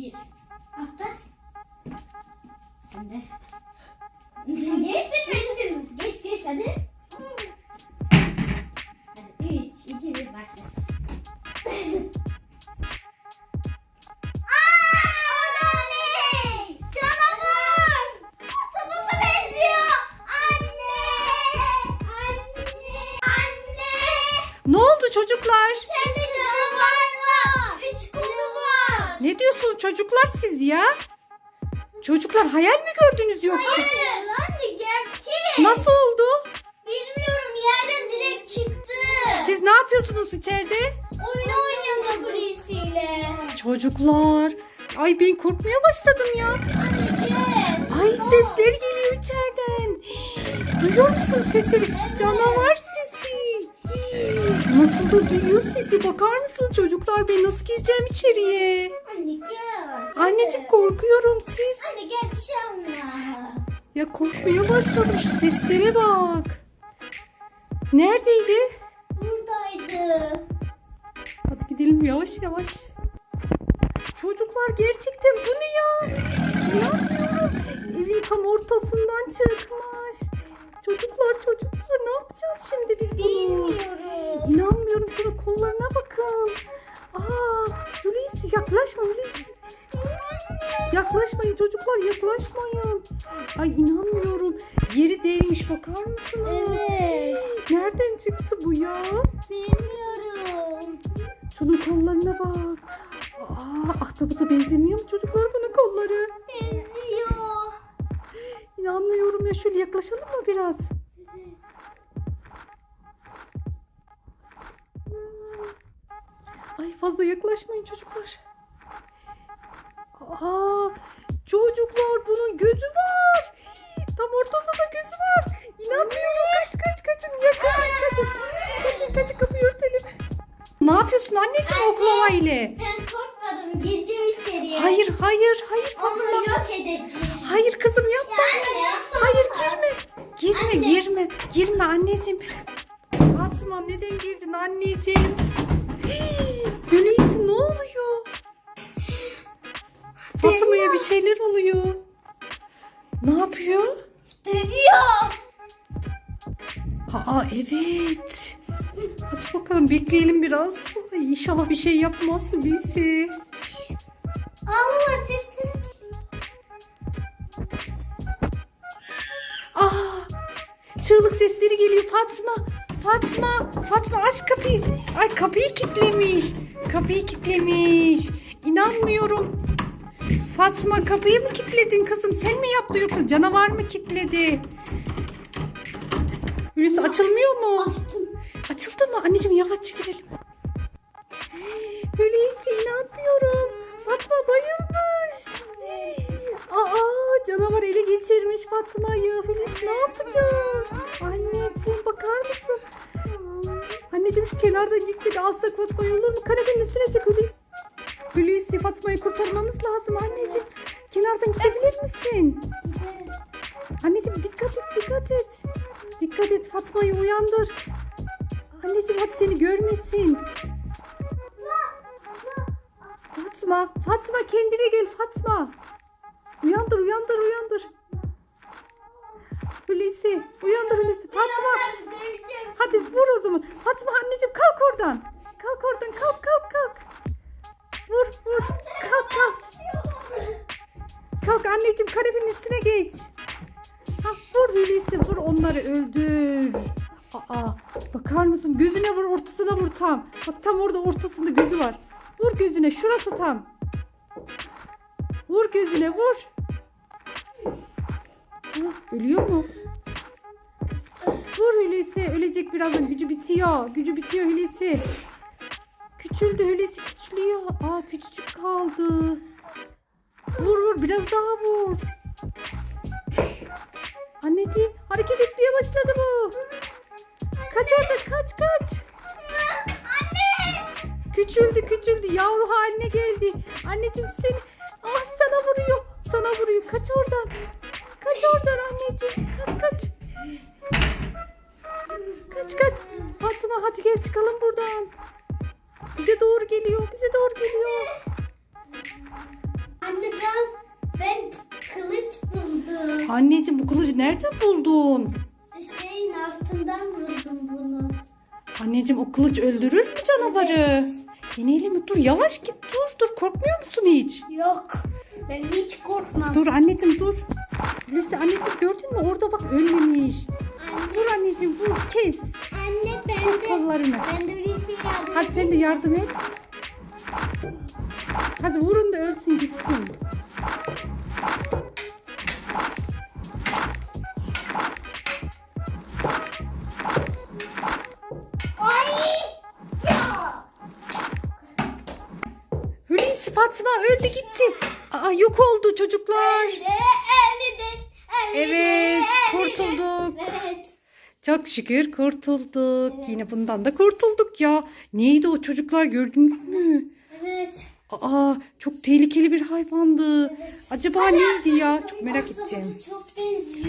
Bir. Hafta. Sen de. Geç etme. Geç geç hadi. Hadi üç, iki, bir başla. Ne oldu çocuklar? İçeride Ne diyorsunuz çocuklar siz ya? Çocuklar hayal mi gördünüz yoksa? Hayır, anne gerçek. Nasıl oldu? Bilmiyorum yerden direkt çıktı. Siz ne yapıyorsunuz içeride? Oyun oynuyordu Hulusi'yle. Çocuklar. Ay ben korkmaya başladım ya. Anne gel. Ay sesler geliyor içeriden. Duyuyor musun sesleri? Canavar sesi. Nasıl da geliyor sesi bakar mısınız çocuklar ben nasıl gireceğim içeriye? Gel. Anneciğim korkuyorum siz. Anne gel bir şey alma. Ya korkmaya başladım şu seslere bak. Neredeydi? Buradaydı. Hadi gidelim yavaş yavaş. Çocuklar gerçekten bu ne ya? İnanmıyorum. Evin tam ortasından çıkmış. Yaklaşmayın çocuklar yaklaşmayın. Ay inanmıyorum. Yeri değilmiş bakar mısınız? Evet. Nereden çıktı bu ya? Bilmiyorum. Şunun kollarına bak. Aa, ahtapota benzemiyor mu çocuklar bunun kolları? Benziyor. İnanmıyorum ya şöyle yaklaşalım mı biraz? Ay fazla yaklaşmayın çocuklar. Aa, çocuklar bunun gözü var. Tam ortasında gözü var. İnanmıyorum. Kaç kaç kaçın ya kaçın kaçın. Kaçın kaçın kapıyı örtelim. Ne yapıyorsun anneciğim Anne. oklava ile? Ben korkmadım. Gireceğim içeriye. Hayır hayır hayır Onu şeyler oluyor. Ne yapıyor? Dövüyor. Aa evet. Hadi bakalım bekleyelim biraz. Ay, İnşallah bir şey yapmaz. Allah sesleri geliyor. Aa, çığlık sesleri geliyor Fatma. Fatma, Fatma aç kapıyı. Ay kapıyı kilitlemiş. Kapıyı kilitlemiş. İnanmıyorum. Fatma kapıyı mı kilitledin kızım? Sen mi yaptı yoksa canavar mı kilitledi? Hulusi açılmıyor mu? Açtım. Açıldı mı? Anneciğim yavaşça girelim. Hulusi inanmıyorum. Fatma bayılmış. Aa canavar ele geçirmiş Fatma'yı. Hulusi ne yapacağız? Anneciğim bakar mısın? Anneciğim şu kenardan gitsek alsak Fatma'yı olur mu? Kanepenin üstüne çık Hulusi. Hulusi Fatma'yı kurtarmamız lazım anneciğim. Kenardan gidebilir misin? Anneciğim dikkat et dikkat et. Dikkat et Fatma'yı uyandır. Anneciğim hadi seni görmesin. Fatma, Fatma kendine gel Fatma. Uyandır, uyandır, Kalk, kalk. Anneciğim kanepenin üstüne geç. Ha, vur Hulusi, vur onları öldür. Aa, bakar mısın? Gözüne vur, ortasına vur tam. Bak tam orada ortasında gözü var. Vur gözüne, şurası tam. Vur gözüne, vur. Ha, ölüyor mu? Vur Hulusi, ölecek birazdan. Gücü bitiyor, gücü bitiyor Hulusi. Küçüldü Hulusi, küçülüyor. Aa, küçücük kaldı. Vur vur, biraz daha vur. Anneciğim, hareket etmeye başladı bu. Kaç orada, kaç kaç. Anne. Küçüldü küçüldü yavru haline geldi. Anneciğim seni ah sana vuruyor. Sana vuruyor. Kaç oradan. Kaç oradan anneciğim. Kaç kaç. Kaç kaç. Fatma hadi gel çıkalım buradan. Bize doğru geliyor. Bize doğru geliyor. Anne ben ben kılıç buldum. Anneciğim bu kılıcı nereden buldun? Şeyin altından buldum bunu. Anneciğim o kılıç öldürür mü canavarı? Deneyelim mi? Dur yavaş git dur dur korkmuyor musun hiç? Yok. Ben hiç korkmam. Dur anneciğim dur. Hulusi anneciğim gördün mü orada bak ölmemiş. Anne, Dur anneciğim vur kes. anne ben Kes de kollarını. ben de yardım Hadi sen de yardım et. Hadi vurun da ölsün gitsin. Hulusi Fatma öldü gitti. Aa yok oldu çocuklar. Evet, kurtulduk. Evet. Çok şükür kurtulduk. Yine bundan da kurtulduk ya. Neydi o çocuklar gördünüz mü? Evet. Aa çok tehlikeli bir hayvandı. Acaba neydi ya? Çok merak ettim. Çok benziyor.